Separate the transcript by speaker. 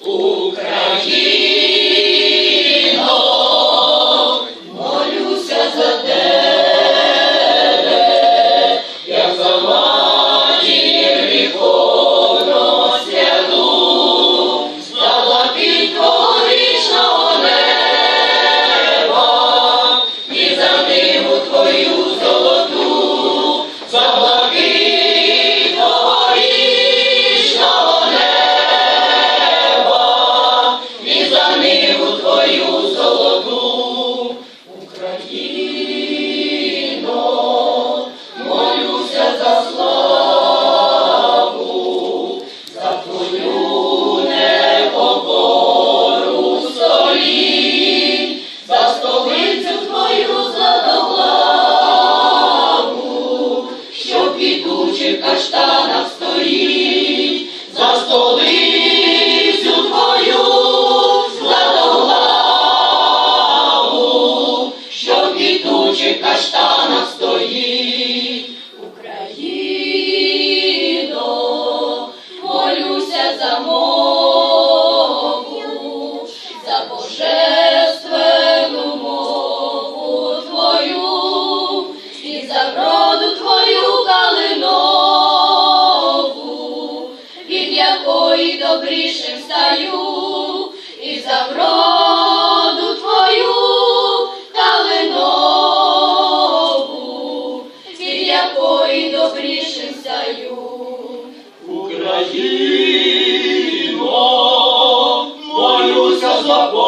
Speaker 1: Україна! pastor. Писав роду твою калинову, від якої добрішим саю. Україно,
Speaker 2: молюся за Бога.